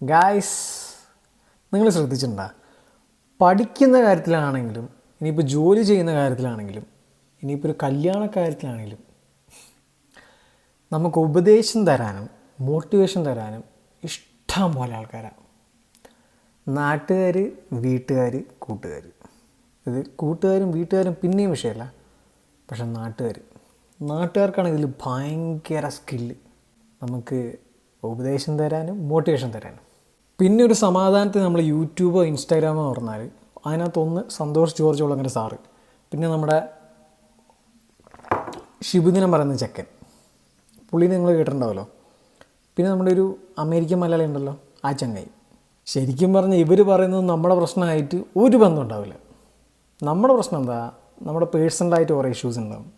Guys നിങ്ങൾ ശ്രദ്ധിച്ചിട്ടുണ്ടോ? പഠിക്കുന്ന കാര്യത്തിലാണെങ്കിലും ഇനിയിപ്പോൾ ജോലി ചെയ്യുന്ന കാര്യത്തിലാണെങ്കിലും ഇനിയിപ്പോൾ ഒരു കല്യാണ കാര്യത്തിലാണെങ്കിലും നമുക്ക് ഉപദേശം തരാനും മോട്ടിവേഷൻ തരാനും ഇഷ്ടം പോലെ ആൾക്കാരാണ് നാട്ടുകാർ വീട്ടുകാർ കൂട്ടുകാർ ഇത് കൂട്ടുകാരും വീട്ടുകാരും പിന്നെയും വിഷയമല്ല പക്ഷെ നാട്ടുകാർ നാട്ടുകാർക്കാണ് ഇതിൽ ഭയങ്കര സ്കില്ല് നമുക്ക് ഉപദേശം തരാനും മോട്ടിവേഷൻ തരാനും. പിന്നെ ഒരു സമാധാനത്തിന് നമ്മൾ യൂട്യൂബോ ഇൻസ്റ്റാഗ്രാമോ പറഞ്ഞാൽ അതിനകത്തൊന്ന് സന്തോഷ് ജോർജ് ഉള്ളങ്ങനെ സാറ്. പിന്നെ നമ്മുടെ ഷിബുദിനം പറയുന്ന ചെക്കൻ. പുള്ളി നിങ്ങൾ കേട്ടിട്ടുണ്ടാവല്ലോ? പിന്നെ നമ്മുടെ ഒരു അമേരിക്കൻ മലയാളി ഉണ്ടല്ലോ? ആ ചങ്ങായി. ശരിക്കും പറഞ്ഞാൽ ഇവർ പറയുന്നത് നമ്മുടെ പ്രശ്നമായിട്ട് ഒരു ബന്ധം ഉണ്ടാവില്ല. നമ്മുടെ പ്രശ്നം എന്താ? നമ്മുടെ പേഴ്സണലായിട്ട് കുറേ ഇഷ്യൂസ് ഉണ്ടാവും.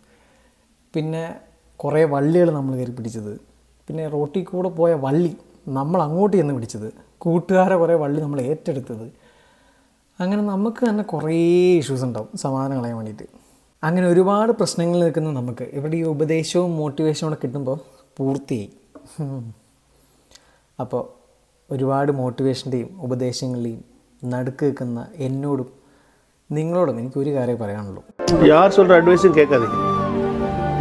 പിന്നെ കുറേ വള്ളികൾ നമ്മൾ കയറി പിടിച്ചത്. പിന്നെ റോട്ടിൽ കൂടെ പോയ വള്ളി നമ്മൾ അങ്ങോട്ട് ചെന്ന് പിടിച്ചത്. കൂട്ടുകാരെ കുറേ വള്ളി നമ്മൾ ഏറ്റെടുത്തത് അങ്ങനെ നമുക്ക് തന്നെ കുറേ ഇഷ്യൂസ് ഉണ്ടാവും സമാധാനം കളയാൻ വേണ്ടിയിട്ട് അങ്ങനെ ഒരുപാട് പ്രശ്നങ്ങൾ നിൽക്കുന്ന നമുക്ക് ഇവിടെ ഈ ഉപദേശവും മോട്ടിവേഷനും കൂടെ കിട്ടുമ്പോൾ പൂർത്തിയായി ഹും. അപ്പോൾ ഒരുപാട് മോട്ടിവേഷൻ്റെയും ഉപദേശങ്ങളുടെയും നടുക്ക് നിൽക്കുന്ന എന്നോടും നിങ്ങളോടും എനിക്കൊരു കാര്യം പറയാനുള്ളൂ யார் சொல்கிற அட்வைஸும் கேட்காதீங்க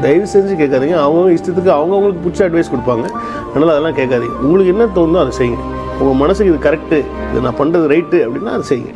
தயவு செஞ்சு கேட்காதீங்க அவங்க இஷ்டத்துக்கு அவங்கவுங்களுக்கு பிடிச்ச அட்வைஸ் கொடுப்பாங்க அதனால் அதெல்லாம் கேட்காதீங்க உங்களுக்கு என்ன தோணுதோ அதை செய்யுங்க உங்கள் மனசுக்கு இது கரெக்டு இது நான் பண்ணுறது ரைட்டு அப்படின்னா அதை செய்யுங்க.